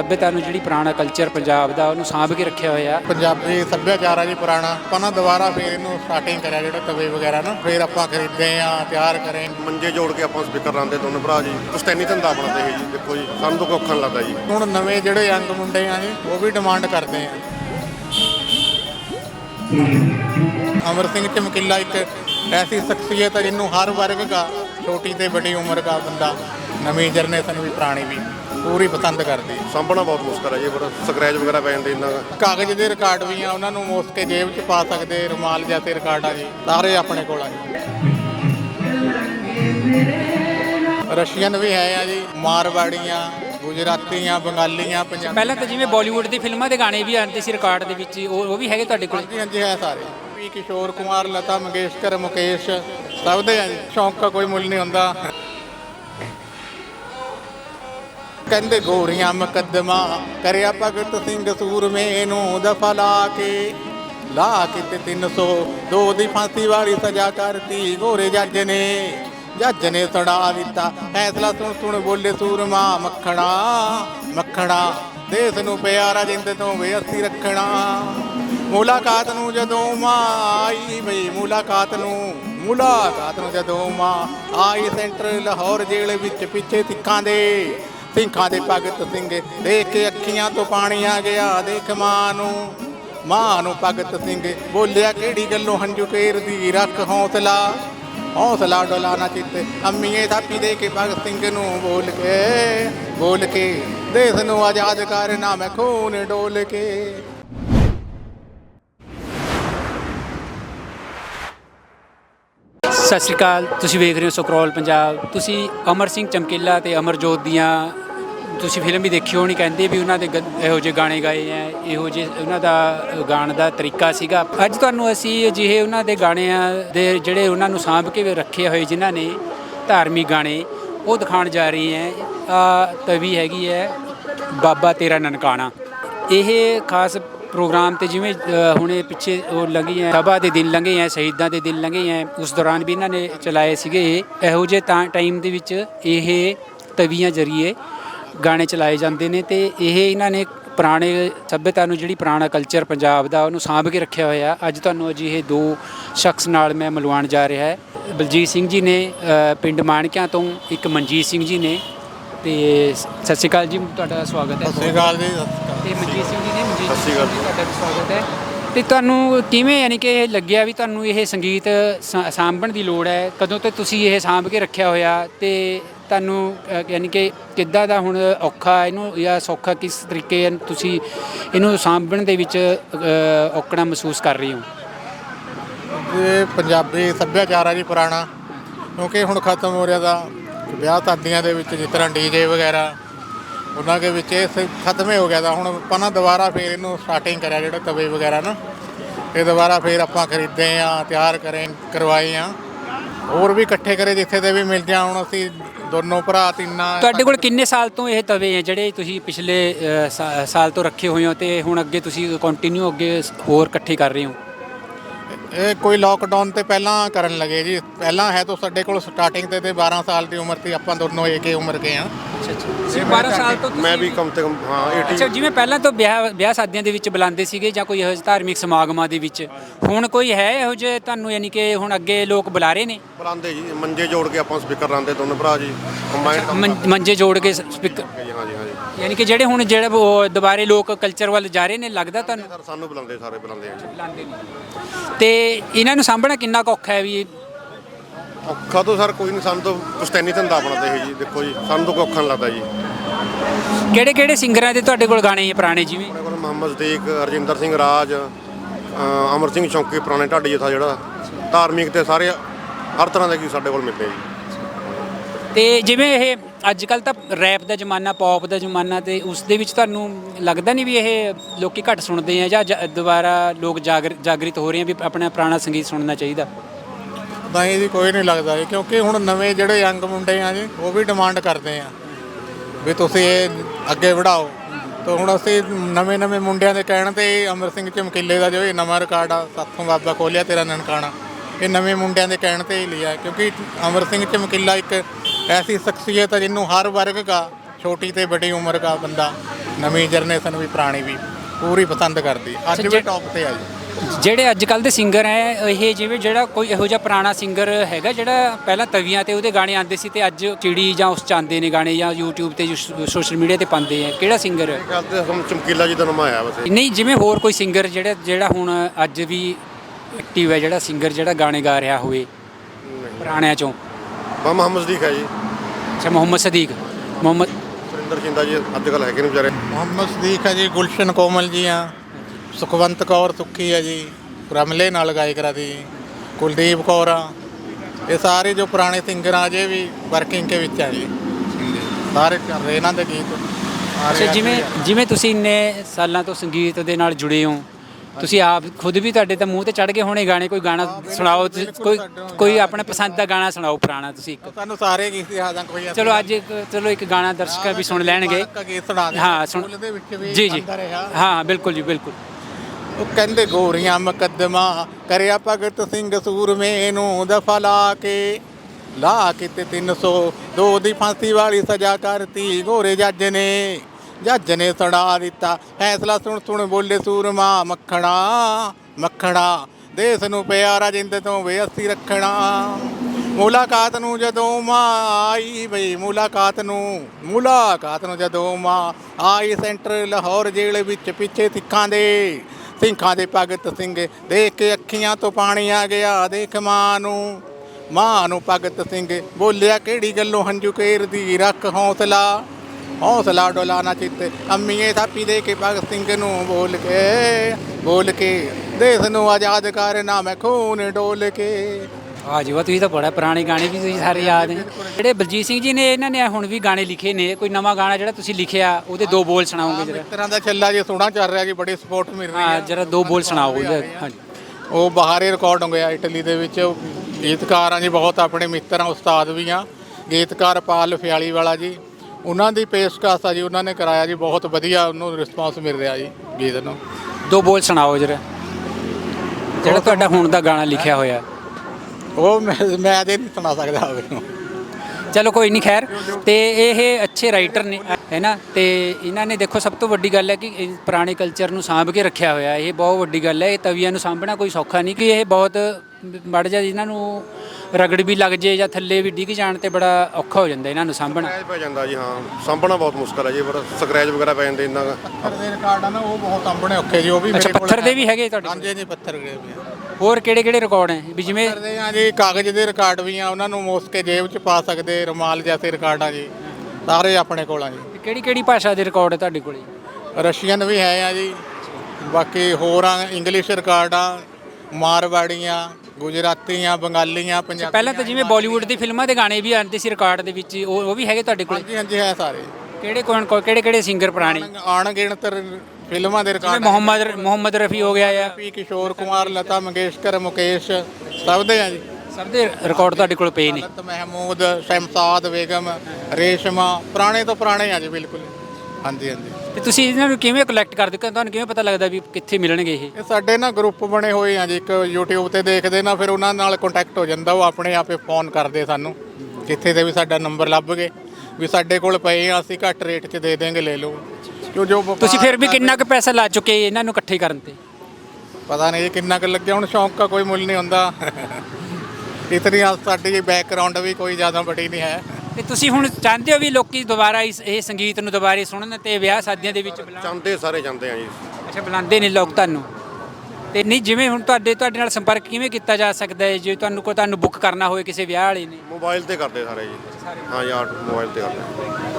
ਸੱਭਿਅਤਾ ਨੂੰ ਜਿਹੜੀ ਪੁਰਾਣਾ ਕਲਚਰ ਪੰਜਾਬ ਦਾ ਉਹਨੂੰ ਸਾਂਭ ਕੇ ਰੱਖਿਆ ਹੋਇਆ। ਪੰਜਾਬੀ ਸੱਭਿਆਚਾਰ ਆ ਜੀ ਪੁਰਾਣਾ ਆਪਾਂ ਨਾ ਦੁਬਾਰਾ ਫੇਰ ਇਹਨੂੰ ਸਟਾਰਟਿੰਗ ਕਰਿਆ ਜਿਹੜਾ ਤਵੇ ਵਗੈਰਾ ਨਾ ਫੇਰ ਆਪਾਂ ਖਰੀਦੇ ਆ ਤਿਆਰ ਕਰੇ। ਮੰਜੇ ਜੋੜ ਕੇ ਆਪਾਂ ਸਪੀਕਰ ਲਾਉਂਦੇ ਦੋਨੇ ਭਰਾ ਜੀ। ਪੁਸਤੈਨੀ ਧੰਦਾ ਬਣਾਉਂਦੇ ਸੀ ਜੀ ਦੇਖੋ ਜੀ ਸਾਨੂੰ ਤਾਂ ਨਹੀਂ ਲੱਗਦਾ ਜੀ। ਹੁਣ ਨਵੇਂ ਜਿਹੜੇ ਯੰਗ ਮੁੰਡੇ ਆ ਜੀ ਉਹ ਵੀ ਡਿਮਾਂਡ ਕਰਦੇ ਆ। ਅਮਰ ਸਿੰਘ ਚਮਕੀਲਾ ਇੱਕ ਐਸੀ ਸ਼ਖਸੀਅਤ ਹੈ ਜਿਹਨੂੰ ਹਰ ਵਰਗ ਦਾ ਛੋਟੀ ਤੇ ਵੱਡੀ ਉਮਰ ਦਾ ਬੰਦਾ ਨਵੀਂ ਜਨਰੇਸ਼ਨ ਵੀ ਪੁਰਾਣੀ ਵੀ। ਪੂਰੀ ਪਸੰਦ ਕਰਦੀ। ਸਾਂਭਣਾ ਬਹੁਤ ਮੁਸ਼ਕਲ ਹੈ ਜੀ ਪਰ ਸਕ੍ਰੈਚ ਵਗੈਰਾ ਪੈ ਜਾਂਦੇ ਇੰਨਾ ਕਾਗਜ਼ ਦੇ ਰਿਕਾਰਡ ਵੀ ਆ ਉਹਨਾਂ ਨੂੰ ਮੋਸ ਕੇ ਜੇਬ 'ਚ ਪਾ ਸਕਦੇ ਰੁਮਾਲ ਜੈਸੇ ਰਿਕਾਰਡ ਆ ਜੀ ਸਾਰੇ ਆਪਣੇ ਕੋਲ ਆ ਜੀ। ਰਸ਼ੀਅਨ ਵੀ ਹੈ ਆ ਜੀ ਮਾਰਵਾੜੀਆਂ ਗੁਜਰਾਤੀਆਂ ਬੰਗਾਲੀਆਂ ਪੰਜਾਬੀ ਪਹਿਲਾਂ ਤਾਂ ਜਿਵੇਂ ਬਾਲੀਵੁੱਡ ਦੀ ਫਿਲਮਾਂ ਦੇ ਗਾਣੇ ਵੀ ਆਉਂਦੇ ਸੀ ਰਿਕਾਰਡ ਦੇ ਵਿੱਚ ਉਹ ਉਹ ਵੀ ਹੈਗੇ ਤੁਹਾਡੇ ਕੋਲ? ਹਾਂਜੀ ਹਾਂਜੀ ਹੈ ਸਾਰੇ। ਵੀ ਕਿਸ਼ੋਰ ਕੁਮਾਰ ਲਤਾ ਮੰਗੇਸ਼ਕਰ ਮੁਕੇਸ਼ ਸਭ ਦੇ ਆ ਜੀ ਸ਼ੌਂਕ ਦਾ ਕੋਈ ਮੁੱਲ ਨਹੀਂ ਹੁੰਦਾ। ਕਹਿੰਦੇ ਗੋਰੀਆਂ ਮੁਕੱਦਮਾ ਕਰਿਆ ਭਗਤ ਸਿੰਘ ਸੂਰਮੇ ਨੂੰ ਦਫਾ ਲਾ ਕੇ ਲਾ ਕੇ ਤੇ 300 ਦੋ ਦੀ ਫਾਂਸੀ ਵਾਲੀ ਸਜ਼ਾ ਕਰਤੀ। ਗੋਰੇ ਜੱਜ ਨੇ ਜੱਜ ਨੇ ਸੁਣਾ ਦਿੱਤਾ। ਫੈਸਲਾ ਸੁਣ ਸੁਣ ਬੋਲੇ ਸੂਰਮਾ, ਮੱਖਣਾ ਮੱਖਣਾ, ਦੇਸ ਨੂੰ ਪਿਆਰਾ ਜਿੰਦ ਤੋਂ ਬੇਅਸੀ ਰੱਖਣਾ। ਮੁਲਾਕਾਤ ਨੂੰ ਜਦੋਂ ਮਾਂ ਆਈ ਬਈ, ਮੁਲਾਕਾਤ ਨੂੰ ਮੁਲਾਕਾਤ ਨੂੰ ਜਦੋਂ ਮਾਂ ਆਈ ਸੈਂਟਰ ਲਾਹੌਰ ਜੇਲ੍ਹ ਵਿੱਚ ਪਿੱਛੇ ਸਿੱਖਾਂ ਦੇ। ਸਿੰਘਾਂ ਦੇ ਭਗਤ ਸਿੰਘ ਦੇਖ ਕੇ ਅੱਖੀਆਂ ਤੋਂ ਪਾਣੀ ਆ ਗਿਆ, ਦੇਖ ਮਾਂ ਨੂੰ ਮਾਂ ਨੂੰ ਭਗਤ ਸਿੰਘ ਬੋਲਿਆ, ਕਿਹੜੀ ਗੱਲੋਂ ਹੰਝੂ ਕੇਰਦੀ ਰੱਖ ਹੌਸਲਾ ਹੌਸਲਾ ਡੋਲਾ ਨਾ ਚਿੱਤ। ਅੰਮੀਏ ਥਾਪੀ ਦੇ ਕੇ ਭਗਤ ਸਿੰਘ ਨੂੰ ਬੋਲ ਕੇ ਬੋਲ ਕੇ, ਦੇਸ਼ ਨੂੰ ਆਜ਼ਾਦ ਕਰਨਾ ਮੈਂ ਖੂਨ ਡੋਲ ਕੇ। ਸਤਿ ਸ਼੍ਰੀ ਅਕਾਲ। ਤੁਸੀਂ ਵੇਖ ਰਹੇ ਹੋ ਸਕਰੋਲ ਪੰਜਾਬ। ਤੁਸੀਂ ਅਮਰ ਸਿੰਘ ਚਮਕੀਲਾ ਤੇ ਅਮਰਜੋਤ ਦੀਆਂ ਤੁਸੀਂ ਫਿਲਮ ਵੀ ਦੇਖੀ ਹੋਣੀ, ਕਹਿੰਦੇ ਵੀ ਉਹਨਾਂ ਦੇ ਗ- ਇਹੋ ਜਿਹੇ ਗਾਣੇ ਗਾਏ ਆ ਇਹੋ ਜਿਹੇ ਉਹਨਾਂ ਦਾ ਗਾਣ ਦਾ ਤਰੀਕਾ ਸੀਗਾ। ਅੱਜ ਤੁਹਾਨੂੰ ਅਸੀਂ ਅਜਿਹੇ ਉਹਨਾਂ ਦੇ ਗਾਣਿਆਂ ਦੇ ਜਿਹੜੇ ਉਹਨਾਂ ਨੂੰ ਸਾਂਭ ਕੇ ਰੱਖੇ ਹੋਏ ਜਿਨ੍ਹਾਂ ਨੇ ਧਾਰਮਿਕ ਗਾਣੇ, ਉਹ ਦਿਖਾਉਣ ਜਾ ਰਹੇ ਹਾਂ ਆ ਤਵੀ ਹੈਗੀ ਹੈ ਬਾਬਾ ਤੇਰਾ ਨਨਕਾਣਾ। ਇਹ ਖਾਸ ਪ੍ਰੋਗਰਾਮ ਤੇ ਜਿਵੇਂ ਹੁਣੇ ਪਿੱਛੇ ਉਹ ਲੰਘੀ ਹੈ ਸਭਾ ਦੇ ਦਿਨ ਲੰਘੇ ਹੈ ਸ਼ਹੀਦਾਂ ਦੇ ਦਿਨ ਲੰਘੇ ਹੈ ਉਸ ਦੌਰਾਨ ਵੀ ਇਹਨਾਂ ਨੇ ਚਲਾਏ ਸੀਗੇ ਇਹੋ। ਜਿਹੇ ਤਾਂ ਟਾਈਮ ਦੇ ਵਿੱਚ ਇਹ ਤਵੀਆਂ ਜਰੀਏ ਗਾਣੇ ਚਲਾਏ ਜਾਂਦੇ ਨੇ ਤੇ ਇਹ ਇਹਨਾਂ ਨੇ ਪੁਰਾਣੇ ਸੱਭਿਅਤਾ ਨੂੰ ਜਿਹੜੀ ਪੁਰਾਣਾ ਕਲਚਰ ਪੰਜਾਬ ਦਾ, ਉਹਨੂੰ ਸਾਂਭ ਕੇ ਰੱਖਿਆ ਹੋਇਆ। ਅੱਜ ਤੁਹਾਨੂੰ ਅਜਿਹੇ ਦੋ ਸ਼ਖਸ ਨਾਲ ਮੈਂ ਮਿਲਵਾਉਣ ਜਾ ਰਿਹਾ ਹੈ ਬਲਜੀਤ ਸਿੰਘ ਜੀ ਨੇ ਪਿੰਡ ਮਾਣਕਿਆਂ ਤੋਂ ਇੱਕ ਮਨਜੀਤ ਸਿੰਘ ਜੀ ਨੇ ਤੇ ਸਤਿ ਸ਼੍ਰੀ ਅਕਾਲ ਜੀ, ਤੁਹਾਡਾ ਸਵਾਗਤ ਹੈ ਸਤਿ ਸ਼੍ਰੀ ਅਕਾਲ ਜੀ ਤੇ ਮਨਜੀਤ ਸਿੰਘ ਜੀ ਨੇ ਮਨਜੀਤ ਸਤਿ ਸ਼੍ਰੀ ਅਕਾਲ ਜੀ। ਤੁਹਾਡਾ ਵੀ ਸਵਾਗਤ ਹੈ। ਤੇ ਤੁਹਾਨੂੰ ਕਿਵੇਂ ਯਾਨੀ ਕਿ ਇਹ ਲੱਗਿਆ ਵੀ ਤੁਹਾਨੂੰ ਇਹ ਸੰਗੀਤ ਸਾ- ਸਾਂਭਣ ਦੀ ਲੋੜ ਹੈ? ਕਦੋਂ ਤੋਂ ਤੁਸੀਂ ਇਹ ਸਾਂਭ ਕੇ ਰੱਖਿਆ ਹੋਇਆ? ਤੇ ਤੁਹਾਨੂੰ ਅ, ਯਾਨੀ ਕਿ ਕਿੱਦਾਂ ਦਾ ਹੁਣ ਔਖਾ ਇਹਨੂੰ ਜਾਂ ਸੌਖਾ ਕਿਸ ਤਰੀਕੇ ਨਾਲ ਤੁਸੀਂ ਇਹਨੂੰ ਸਾਂਭਣ ਦੇ ਵਿੱਚ ਅ, ਔਕੜਾ ਮਹਿਸੂਸ ਕਰ ਰਹੇ ਹੋ? ਇਹ ਪੰਜਾਬੀ ਸੱਭਿਆਚਾਰ ਆ ਜੀ ਪੁਰਾਣਾ। ਕਿਉਂਕਿ ਹੁਣ ਖਤਮ ਹੋ ਰਿਹਾ ਦਾ ਵਿਆਹ ਸ਼ਾਦੀਆਂ ਦੇ ਵਿੱਚ ਜਿਸ ਤਰ੍ਹਾਂ ਡੀਜੇ ਵਗੈਰਾ ਉਹਨਾਂ ਦੇ ਵਿੱਚ ਇਹ ਸ- ਖਤਮ ਹੀ ਹੋ ਗਿਆ ਦਾ ਹੁਣ ਆਪਾਂ ਨਾ ਦੁਬਾਰਾ ਫੇਰ ਇਹਨੂੰ ਸਟਾਰਟਿੰਗ ਕਰਿਆ ਜਿਹੜਾ ਤਵੇ ਵਗੈਰਾ ਨਾ। ਇਹ ਦੁਬਾਰਾ ਫੇਰ ਆਪਾਂ ਖਰੀਦੇ ਆ ਤਿਆਰ ਕਰੇ ਕਰਵਾਏ ਆ। ਹੋਰ ਵੀ ਇਕੱਠੇ ਕਰੇ ਜਿੱਥੇ ਤੇ ਵੀ ਮਿਲ ਜਾ ਹੁਣ ਅਸੀਂ ਦੋਨੋਂ ਭਰਾ ਤਿੰਨਾਂ ਤੁਹਾਡੇ ਕੋਲ ਕਿੰਨੇ ਸਾਲ ਤੋਂ ਇਹ ਤਵੇ ਹੈ ਜਿਹੜੇ ਤੁਸੀਂ ਪਿਛਲੇ ਅ, ਸਾ- ਸਾਲ ਤੋਂ ਰੱਖੇ ਹੋਏ ਹੋ ਤੇ ਹੁਣ ਅੱਗੇ ਤੁਸੀਂ ਕੰਟੀਨਿਊ ਅੱਗੇ ਹੋਰ ਇਕੱਠੇ ਕਰ ਰਹੇ ਹੋ? ਇਹ ਕੋਈ ਲੋਕਡਾਊਨ ਤੇ ਪਹਿਲਾਂ ਕਰਨ ਲੱਗੇ ਜੀ। ਪਹਿਲਾਂ ਹੈ ਤਾਂ ਸਾਡੇ ਕੋਲ ਸਟਾਰਟਿੰਗ ਤੇ ਤੇ 12 ਸਾਲ ਦੀ ਉਮਰ ਸੀ ਆਪਾਂ ਦੋਨੋਂ ਇੱਕ ਹੀ ਉਮਰ ਕੇ ਆ। ਅੱਛਾ ਅੱਛਾ। 12 ਸਾਲ ਤੋਂ ਮੈਂ ਵੀ ਕਮ ਤੇ ਕਮ ਹਾਂ 80 ਅੱਛਾ ਜਿਵੇਂ ਪਹਿਲਾਂ ਤੋਂ ਵਿਆਹ ਵਿਆਹ ਸ਼ਾਦੀਆਂ ਦੇ ਵਿੱਚ ਬੁਲਾਉਂਦੇ ਸੀਗੇ ਜਾਂ ਕੋਈ ਇਹੋ ਜਿਹੇ ਧਾਰਮਿਕ ਸਮਾਗਮਾਂ ਦੇ ਵਿੱਚ ਹੁਣ ਕੋਈ ਹੈ ਇਹੋ ਜਿਹੇ ਤੁਹਾਨੂੰ ਯਾਨੀ ਕਿ ਹੁਣ ਅੱਗੇ ਲੋਕ ਬੁਲਾ ਰਹੇ ਨੇ? ਬੁਲਾਉਂਦੇ ਜੀ ਮੰਜੇ ਜੋੜ ਕੇ ਆਪਾਂ ਸਪੀਕਰ ਲਾਉਂਦੇ ਦੋਨੇ ਭਰਾ ਜੀ ਕੰਬਾਈਨ ਕੰਮ ਮੰ- ਮੰਜੇ ਜੋੜ ਕੇ ਸਪੀਕਰ ਜੀ ਹਾਂ ਜੀ ਹਾਂ ਜੀ ਯਾਨੀ ਕਿ ਜਿਹੜੇ ਹੁਣ ਜਿਹੜੇ ਉਹ ਦੁਬਾਰੇ ਲੋਕ ਕਲਚਰ ਵੱਲ ਜਾ ਰਹੇ ਨੇ ਲੱਗਦਾ ਤੁਹਾਨੂੰ? ਸਰ ਸਾਨੂੰ ਬੁਲਾਉਂਦੇ ਸਾਰੇ ਬੁਲਾਉਂਦੇ ਆ ਜੀ। ਬੁਲਾਉਂਦੇ ਨੇ। ਤੇ ਇਹਨਾਂ ਨੂੰ ਸਾਂਭਣਾ ਕਿੰਨਾ ਕੁ ਔਖਾ ਹੈ ਵੀ ਔਖਾ ਤਾਂ ਸਰ ਕੋਈ ਨਹੀਂ ਸਾਨੂੰ ਤਾਂ ਪੁਸਤੈਨੀ ਧੰਦਾ ਬਣਾਉਂਦੇ ਸੀ ਜੀ ਦੇਖੋ ਜੀ ਸਾਨੂੰ ਤਾਂ ਕੋਈ ਔਖਾ ਨਹੀਂ ਲੱਗਦਾ ਜੀ। ਕਿਹੜੇ ਕਿਹੜੇ ਸਿੰਗਰਾਂ ਦੇ ਤੁਹਾਡੇ ਕੋਲ ਗਾਣੇ ਹੈ ਪੁਰਾਣੇ ਜਿਵੇਂ? ਆਪਣੇ ਕੋਲ ਮੁਹੰਮਦ ਸਦੀਕ ਰਜਿੰਦਰ ਸਿੰਘ ਰਾਜ ਅ, ਅਮਰ ਸਿੰਘ ਚੌਂਕੀ ਪੁਰਾਣੇ ਢਾਡੀ ਜਥਾ ਜਿਹੜਾ ਧਾਰਮਿਕ ਤੇ ਸਾਰੇ ਹਰ ਤਰ੍ਹਾਂ ਦੇ ਗੀਤ ਸਾਡੇ ਕੋਲ ਮਿਲਦੇ ਜੀ। ਤੇ ਜਿਵੇਂ ਇਹ ਅੱਜ ਕੱਲ ਤਾਂ ਰੈਪ ਦਾ ਜ਼ਮਾਨਾ ਪੌਪ ਦਾ ਜ਼ਮਾਨਾ ਤੇ ਉਸ ਦੇ ਵਿੱਚ ਤੁਹਾਨੂੰ ਲੱਗਦਾ ਨਹੀਂ ਵੀ ਇਹ ਲੋਕੀ ਘੱਟ ਸੁਣਦੇ ਆ ਜਾਂ ਜ- ਦੁਬਾਰਾ ਲੋਕ ਜਾਗਰ ਜਾਗਰਿਤ ਹੋ ਰਹੇ ਆ ਵੀ ਆਪਣਾ ਪੁਰਾਣਾ ਸੰਗੀਤ ਸੁਣਨਾ ਚਾਹੀਦਾ? ਨਹੀਂ ਜੀ ਕੋਈ ਨਹੀਂ ਲੱਗਦਾ ਜੀ ਕਿਉਂਕਿ ਹੁਣ ਨਵੇਂ ਜਿਹੜੇ ਯੰਗ ਮੁੰਡੇ ਆ ਜੀ ਉਹ ਵੀ ਡਿਮਾਂਡ ਕਰਦੇ ਆ ਵੀ ਤੁਸੀਂ ਇਹ ਅੱਗੇ ਵਧਾਓ। ਤਾਂ ਹੁਣ ਅਸੀਂ ਨਵੇਂ ਨਵੇਂ ਮੁੰਡਿਆਂ ਦੇ ਕਹਿਣ ਤੇ ਅਮਰ ਸਿੰਘ ਚਮਕੀਲੇ ਦਾ ਜੋ ਇਹ ਨਵਾਂ ਰਿਕਾਰਡ ਆ ਸਾਥੋਂ ਬਾਬਾ ਖੋਲਿਆ ਤੇਰਾ ਨਨਕਾਣਾ। ਇਹ ਨਵੇਂ ਮੁੰਡਿਆਂ ਦੇ ਕਹਿਣ ਤੇ ਹੀ ਲਿਆ ਕਿਉਂਕਿ ਅਮਰ ਸਿੰਘ ਚਮਕੀਲਾ ਇੱਕ ਐਸੀ ਸ਼ਖਸੀਅਤ ਹੈ ਜਿਹਨੂੰ ਹਰ ਵਰਗ ਦਾ ਛੋਟੀ ਤੇ ਵੱਡੀ ਉਮਰ ਦਾ ਬੰਦਾ ਨਵੀਂ ਜਨਰੇਸ਼ਨ ਵੀ ਪੁਰਾਣੀ ਵੀ ਪੂਰੀ ਪਸੰਦ ਕਰਦੀ। ਅੱਜ ਵੀ ਟੌਪ ਤੇ ਆ ਜੀ। ਜਿਹੜੇ ਅੱਜ ਕੱਲ ਦੇ ਸਿੰਗਰ ਹੈ ਇਹ ਜਿਵੇਂ ਜਿਹੜਾ ਕੋਈ ਇਹੋ ਜਿਹਾ ਪੁਰਾਣਾ ਸਿੰਗਰ ਹੈਗਾ ਜਿਹੜਾ ਪਹਿਲਾਂ ਤਵੀਆਂ ਤੇ ਉਹਦੇ ਗਾਣੇ ਆਉਂਦੇ ਸੀ ਤੇ ਅੱਜ ਚਿੜੀ ਜਾਂ ਉਸ ਚ ਆਉਂਦੇ ਨੇ ਗਾਣੇ ਜਾਂ YouTube ਤੇ ਸੋਸ਼ਲ ਮੀਡੀਆ ਤੇ ਪਾਉਂਦੇ ਆ। ਕਿਹੜਾ ਸਿੰਗਰ ਹੈ ਗੱਲ ਤੇ ਹਮ ਚਮਕੀਲਾ ਜੀ ਦਾ ਨਾਮ ਆਇਆ ਵੈਸੇ। ਨਹੀਂ ਜਿਵੇਂ ਹੋਰ ਕੋਈ ਸਿੰਗਰ ਜਿਹੜਾ ਜਿਹੜਾ ਹੁਣ ਅੱਜ ਵੀ ਐਕਟਿਵ ਹੈ ਜਿਹੜਾ ਸਿੰਗਰ ਜਿਹੜਾ ਗਾਣੇ ਗਾ ਰਿਹਾ ਹੋਵੇ ਪੁਰਾਣਿਆਂ ਚੋਂ। ਬਾ ਮੁਹੰਮਦ ਸਦੀਕ ਹੈ ਜੀ। ਅੱਛਾ ਮੁਹੰਮਦ ਸਦੀਕ। ਮੁਹੰਮਦ ਸੁਰਿੰਦਰ ਜਿੰਦਾ ਜੀ ਅੱਜ ਕੱਲ ਹੈਗੇ ਨੇ ਵਿਚਾਰੇ। ਮੁਹੰਮਦ ਸਦੀਕ ਹੈ ਜੀ ਗੁਲਸ਼ਨ ਕੋਮਲ ਜੀ ਆ ਸੁਖਵੰਤ ਕੌਰ ਸੁੱਖੀ ਹੈ ਜੀ ਰਮਲੇ ਨਾਲ ਗਾਇਕ ਰਾਦੀ ਜੀ ਕੁਲਦੀਪ ਕੌਰ ਆ। ਇਹ ਸਾਰੇ ਜੋ ਪੁਰਾਣੇ ਸਿੰਗਰ ਆ ਜੇ ਵੀ ਵਰਕਿੰਗ ਕੇ ਵਿੱਚ ਆ ਜੀ। ਸਾਰੇ ਚੱਲ ਰਹੇ ਇਹਨਾਂ ਦੇ ਗੀਤ। ਅੱਛਾ ਜਿਵੇਂ। ਜਿਵੇਂ ਤੁਸੀਂ ਇੰਨੇ ਸਾਲਾਂ ਤੋਂ ਸੰਗੀਤ ਦੇ ਨਾਲ ਜੁੜੇ ਹੋ ਤੁਸੀਂ ਆਪ ਖੁਦ ਵੀ ਤੁਹਾਡੇ ਤਾਂ ਮੂੰਹ ਤੇ ਚੜ ਗਏ ਹੋਣੇ ਗਾਣੇ ਕੋਈ ਗਾਣਾ ਸੁਣਾਓ ਕੋਈ ਕੋਈ ਆਪਣੇ ਪਸੰਦ ਦਾ ਗਾਣਾ ਸੁਣਾਓ ਪੁਰਾਣਾ ਤੁਸੀਂ ਇੱਕ। ਸਾਨੂੰ ਸਾਰੇ ਗੀਤ ਯਾਦ ਆ ਕੋਈ ਚਲੋ ਅੱਜ ਇੱਕ ਚਲੋ ਇੱਕ ਗਾਣਾ ਦਰਸ਼ਕ ਵੀ ਸੁਣ ਲੈਣਗੇ। ਦੇ ਹਾਂ ਸੁਣ ਦੇ ਜੀ ਜੀ। ਹਾਂ ਬਿਲਕੁਲ ਜੀ ਬਿਲਕੁਲ। ਉਹ ਕਹਿੰਦੇ ਗੋਰੀਆਂ ਮੁਕੱਦਮਾ ਕਰਿਆ ਭਗਤ ਸਿੰਘ ਸੂਰਮੇ ਨੂੰ ਦਫਾ ਲਾ ਕੇ। ਲਾ ਕੇ ਤੇ 302 ਦੀ ਫਾਂਸੀ ਵਾਲੀ ਸਜ਼ਾ ਕਰਤੀ ਗੋਰੇ ਜੱਜ ਨੇ। ਜੱਜ ਨੇ ਸੁਣਾ ਦਿੱਤਾ। ਫੈਸਲਾ ਸੁਣ ਸੁਣ ਬੋਲੇ ਸੂਰਮਾ, ਮੱਖਣਾ ਮੱਖਣਾ। ਦੇਸ ਨੂੰ ਪਿਆਰਾ ਜਿੰਦ ਤੋਂ ਬੇਅਸੀ ਰੱਖਣਾ। ਮੁਲਾਕਾਤ ਨੂੰ ਜਦੋਂ ਮਾਂ ਆਈ ਬਈ, ਮੁਲਾਕਾਤ ਨੂੰ ਮੁਲਾਕਾਤ ਨੂੰ ਜਦੋਂ ਮਾਂ ਆਈ ਸੈਂਟਰ ਲਾਹੌਰ ਜੇਲ੍ਹ ਵਿੱਚ ਪਿੱਛੇ ਸਿੱਖਾਂ ਦੇ। ਸਿੰਘਾਂ ਦੇ ਭਗਤ ਸਿੰਘ ਦੇਖ ਕੇ ਅੱਖੀਆਂ ਤੋਂ ਪਾਣੀ ਆ ਗਿਆ, ਦੇਖ ਮਾਂ ਨੂੰ। ਮਾਂ ਨੂੰ ਭਗਤ ਸਿੰਘ ਬੋਲਿਆ ਕਿਹੜੀ ਗੱਲੋਂ ਹੰਝੂ ਕੇਰਦੀ ਰੱਖ ਹੌਸਲਾ। ਹੌਸਲਾ ਡੋਲਾ ਨਾ ਚਿੱਤ, ਅੰਮੀਏ ਥਾਪੀ ਦੇ ਕੇ ਭਗਤ ਸਿੰਘ ਨੂੰ ਬੋਲ ਕੇ ਬੋਲ ਕੇ, ਦੇਸ਼ ਨੂੰ ਆਜ਼ਾਦ ਕਰਨਾ ਮੈਂ ਖੂਨ ਡੋਲ ਕੇ। ਆ ਜੀ ਵਾ ਤੁਸੀਂ ਤਾਂ ਬੜਾ ਪੁਰਾਣੇ ਗਾਣੇ ਵੀ ਤੁਸੀਂ ਸਾਰੇ ਯਾਦ ਨੇ। ਜਿਹੜੇ ਬਲਜੀਤ ਸਿੰਘ ਜੀ ਨੇ ਇਹਨਾਂ ਨੇ ਹੁਣ ਵੀ ਗਾਣੇ ਲਿਖੇ ਨੇ ਕੋਈ ਨਵਾਂ ਗਾਣਾ ਜਿਹੜਾ ਤੁਸੀਂ ਲਿਖਿਆ ਉਹਦੇ ਦੋ ਬੋਲ ਸੁਣਾਓਗੇ ਜਰਾ? ਤਰ੍ਹਾਂ ਦਾ ਚੱਲਾ ਜੀ ਸੋਹਣਾ ਚੱਲ ਰਿਹਾ ਜੀ ਬੜੀ ਸਪੋਰਟ ਮਿਲ ਰਹੀ ਹਾਂ ਹੈ ਜਰਾ ਦੋ ਬੋਲ ਸੁਣਾਓ ਹਾਂਜੀ। ਉਹ ਬਾਹਰ ਰਿਕਾਰਡ ਹੋ ਗਿਆ ਇਟਲੀ ਦੇ ਵਿੱਚ। ਗੀਤਕਾਰ ਆ ਜੀ ਬਹੁਤ ਆਪਣੇ ਮਿੱਤਰ ਆ ਉਸਤਾਦ ਵੀ ਆ। ਗੀਤਕਾਰ ਪਾਲ ਫਿਆਲੀ ਵਾਲਾ ਜੀ। ਉਹਨਾਂ ਦੀ ਪੇਸ਼ਕਸ਼ ਆ ਜੀ ਉਹਨਾਂ ਨੇ ਕਰਾਇਆ ਜੀ ਬਹੁਤ ਵਧੀਆ ਉਹਨੂੰ ਰਿਸਪਾਂਸ ਮਿਲ ਰਿਹਾ ਜੀ ਗੀਤ ਨੂੰ। ਦੋ ਬੋਲ ਸੁਣਾਓ ਜਰਾ। ਜਿਹੜਾ ਤੁਹਾਡਾ ਹੁਣ ਦਾ ਗਾਣਾ ਲਿਖਿਆ ਹੋਇਆ। ਉਹ ਮੈਂ ਮੈਂ ਤੇ ਨਹੀਂ ਸੁਣਾ ਸਕਦਾ ਉਹਨੂੰ ਚਲੋ ਕੋਈ ਨਹੀਂ ਖੈਰ। ਤੇ ਇਹ ਅੱਛੇ ਰਾਈਟਰ ਨੇ ਹੈ ਨਾ? ਤੇ ਇਹਨਾਂ ਨੇ ਦੇਖੋ ਸਭ ਤੋਂ ਵੱਡੀ ਗੱਲ ਹੈ ਕਿ ਇਹ ਪੁਰਾਣੇ ਕਲਚਰ ਨੂੰ ਸਾਂਭ ਕੇ ਰੱਖਿਆ ਹੋਇਆ। ਇਹ ਬਹੁਤ ਵੱਡੀ ਗੱਲ ਹੈ। ਇਹ ਤਵੀਆਂ ਨੂੰ ਸਾਂਭਣਾ ਕੋਈ ਸੌਖਾ ਨਹੀਂ ਕਿ ਇਹ ਬਹੁਤ ਮੜ ਜਾ ਇਹਨਾਂ ਨੂੰ ਰਗੜ ਵੀ ਲੱਗ ਜੇ ਜਾਂ ਥੱਲੇ ਵੀ ਡਿੱਗ ਜਾਣ ਤੇ ਬੜਾ ਔਖਾ ਹੋ ਜਾਂਦਾ ਇਹਨਾਂ ਨੂੰ ਸਾਂਭਣਾ। ਸਕ੍ਰੈਚ ਪੈ ਜਾਂਦਾ ਜੀ ਹਾਂ। ਸਾਂਭਣਾ ਬਹੁਤ ਮੁਸ਼ਕਲ ਹੈ ਜੀ ਪਰ ਸਕ੍ਰੈਚ ਵਗੈਰਾ ਪੈ ਜਾਂਦੇ ਇੰਨਾ ਕੁ। ਪੱਥਰ ਦੇ ਰਿਕਾਰਡ ਆ ਨਾ ਉਹ ਬਹੁਤ ਸਾਂਭਣੇ ਔਖੇ ਜੀ ਉਹ ਵੀ ਅੱਛਾ ਮੇਰੇ ਕੋਲ ਪੱਥਰ ਦੇ ਵੀ ਹੈਗੇ ਤੁਹਾਡੇ ਕੋਲ? ਹਾਂਜੀ ਜੀ ਪੱਥਰ ਦੇ ਵੀ ਆ। ਹੋਰ ਕਿਹੜੇ ਕਿਹੜੇ ਰਿਕਾਰਡ ਹੈ? ਵੀ ਜਿਵੇਂ ਕਰਦੇ ਆ ਜੀ ਕਾਗਜ਼ ਦੇ ਰਿਕਾਰਡ ਵੀ ਆ ਉਹਨਾਂ ਨੂੰ ਮੋਸ ਕੇ ਜੇਬ 'ਚ ਪਾ ਸਕਦੇ ਰੁਮਾਲ ਜੈਸੇ ਰਿਕਾਰਡ ਆ ਜੀ ਸਾਰੇ ਆਪਣੇ ਕੋਲ ਆ ਜੀ। ਕਿਹੜੀ ਕਿਹੜੀ ਭਾਸ਼ਾ ਦੇ ਰਿਕਾਰਡ ਹੈ ਤੁਹਾਡੇ ਕੋਲੇ ਰਸ਼ੀਅਨ ਵੀ ਹੈ ਆ ਜੀ ਬਾਕੀ ਹੋਰ ਆ ਇੰਗਲਿਸ਼ ਰਿਕਾਰਡ ਆ ਮਾਰਵਾੜੀਆਂ ਗੁਜਰਾਤੀਆਂ ਬੰਗਾਲੀਆਂ ਪੰਜਾਬੀ ਪਹਿਲਾਂ ਤਾਂ ਜਿਵੇਂ ਬਾਲੀਵੁੱਡ ਦੀ ਫਿਲਮਾਂ ਦੇ ਗਾਣੇ ਵੀ ਆਉਂਦੇ ਸੀ ਰਿਕਾਰਡ ਦੇ ਵਿੱਚ ਉਹ ਉਹ ਵੀ ਹੈਗੇ ਤੁਹਾਡੇ ਕੋਲੇ? ਹਾਂਜੀ ਹਾਂਜੀ ਹੈ ਸਾਰੇ। ਕਿਹੜੇ ਕੌਣ ਕਿਹੜੇ ਕਿਹੜੇ ਸਿੰਗਰ ਪੁਰਾਣੇ? ਅਣਗਿਣਤ ਫਿਲਮਾਂ ਦੇ ਰਿਕਾਰਡ ਮੁਹੰਮਦ ਮੁਹੰਮਦ ਰਫੀ ਹੋ ਗਿਆ ਜਾਂ ਪੀ ਕਿਸ਼ੋਰ ਕੁਮਾਰ ਲਤਾ ਮੰਗੇਸ਼ਕਰ ਮੁਕੇਸ਼ ਸਭ ਦੇ ਆ ਜੀ। ਸਭ ਦੇ ਰਿਕਾਰਡ ਤੁਹਾਡੇ ਕੋਲ ਪਏ ਨੇ। ਲਤ ਮਹਿਮੂਦ ਸ਼ਮਸਾਦ ਬੇਗਮ ਰੇਸ਼ਮਾ ਪੁਰਾਣੇ ਤੋਂ ਪੁਰਾਣੇ ਆ ਜੀ ਬਿਲਕੁਲ। ਹਾਂਜੀ ਹਾਂਜੀ। ਤੇ ਤੁਸੀਂ ਇਹਨਾਂ ਨੂੰ ਕਿਵੇਂ ਕਲੈਕਟ ਕਰਦੇ ਹੋ ਤੁਹਾਨੂੰ ਕਿਵੇਂ ਪਤਾ ਲੱਗਦਾ ਵੀ ਕਿੱਥੇ ਮਿਲਣਗੇ ਇਹ? ਇਹ ਸਾਡੇ ਨਾ ਗਰੁੱਪ ਬਣੇ ਹੋਏ ਆ ਜੀ ਇੱਕ YouTube ਤੇ ਦੇਖਦੇ ਨਾ ਫਿਰ ਉਹਨਾਂ ਨਾਲ ਕੰਟੈਕਟ ਹੋ ਜਾਂਦਾ ਉਹ ਆਪਣੇ ਆਪੇ ਫੋਨ ਕਰਦੇ ਸਾਨੂੰ ਜਿੱਥੇ ਤੇ ਵੀ ਸਾਡਾ ਨੰਬਰ ਲੱਭ ਗਏ। ਵੀ ਸਾਡੇ ਕੋਲ ਪਏ ਆ ਅਸੀਂ ਘੱਟ ਰੇਟ 'ਚ ਦੇ ਦੇਂਗੇ ਲੈ ਲਓ। ਜੋ ਜੋ ਵਪਾਰ ਤੁਸੀਂ ਫਿਰ ਵੀ ਕਿੰਨਾ ਕੁ ਪੈਸਾ ਲਾ ਚੁੱਕੇ ਇਹਨਾਂ ਨੂੰ ਇਕੱਠੇ ਕਰਨ ਤੇ? ਪਤਾ ਨਹੀਂ ਜੀ ਕਿੰਨਾ ਕੁ ਲੱਗਿਆ ਹੁਣ ਸ਼ੌਂਕ ਦਾ ਕੋਈ ਮੁੱਲ ਨਹੀਂ ਹੁੰਦਾ। ਇਤਨੀ ਆ ਸਾਡੀ ਬੈਕਗ੍ਰਾਉਂਡ ਵੀ ਕੋਈ ਜ਼ਿਆਦਾ ਵੱਡੀ ਨਹੀਂ ਹੈ। ਤੇ ਤੁਸੀਂ ਹੁਣ ਚਾਹੁੰਦੇ ਹੋ ਵੀ ਲੋਕੀ ਦੁਬਾਰਾ ਇਸ ਇਹ ਸੰਗੀਤ ਨੂੰ ਦੁਬਾਰੇ ਸੁਣਨ ਤੇ ਵਿਆਹ ਸ਼ਾਦੀਆਂ ਦੇ ਵਿੱਚ ਬੁਲਾਉਣ? ਚਾਹੁੰਦੇ ਸਾਰੇ ਜਾਂਦੇ ਆ ਜੀ। ਅੱਛਾ ਬੁਲਾਉਂਦੇ ਨੇ ਲੋਕ ਤੁਹਾਨੂੰ? ਤੇ ਨਹੀਂ ਜਿਵੇਂ ਹੁਣ ਤੁਹਾਡੇ ਤੁਹਾਡੇ ਨਾਲ ਸੰਪਰਕ ਕਿਵੇਂ ਕੀਤਾ ਜਾ ਸਕਦਾ ਹੈ? ਜੇ ਤੁਹਾਨੂੰ ਕੋ ਤੁਹਾਨੂੰ ਬੁੱਕ ਕਰਨਾ ਹੋਵੇ ਕਿਸੇ ਵਿਆਹ ਵਾਲੇ ਨੇ? ਮੋਬਾਈਲ ਤੇ ਕਰਦੇ ਸਾਰੇ ਜੀ। ਹਾਂ ਯਾਰ ਮੋਬਾਈਲ ਤੇ ਕਰਦੇ।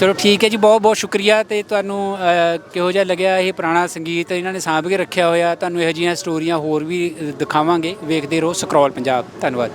ਚਲੋ ਠੀਕ ਹੈ ਜੀ ਬਹੁਤ ਬਹੁਤ ਸ਼ੁਕਰੀਆ ਤੇ ਤੁਹਾਨੂੰ ਅਹ, ਕਿਹੋ ਜਿਹਾ ਲੱਗਿਆ ਇਹ ਪੁਰਾਣਾ ਸੰਗੀਤ ਇਹਨਾਂ ਨੇ ਸਾਂਭ ਕੇ ਰੱਖਿਆ ਹੋਇਆ ਤੁਹਾਨੂੰ ਇਹੋ ਜਿਹੀਆਂ ਸਟੋਰੀਆਂ ਹੋਰ ਵੀ ਅ, ਦਿਖਾਵਾਂਗੇ ਵੇਖਦੇ ਰਹੋ ਸਕਰੋਲ ਪੰਜਾਬ ਧੰਨਵਾਦ।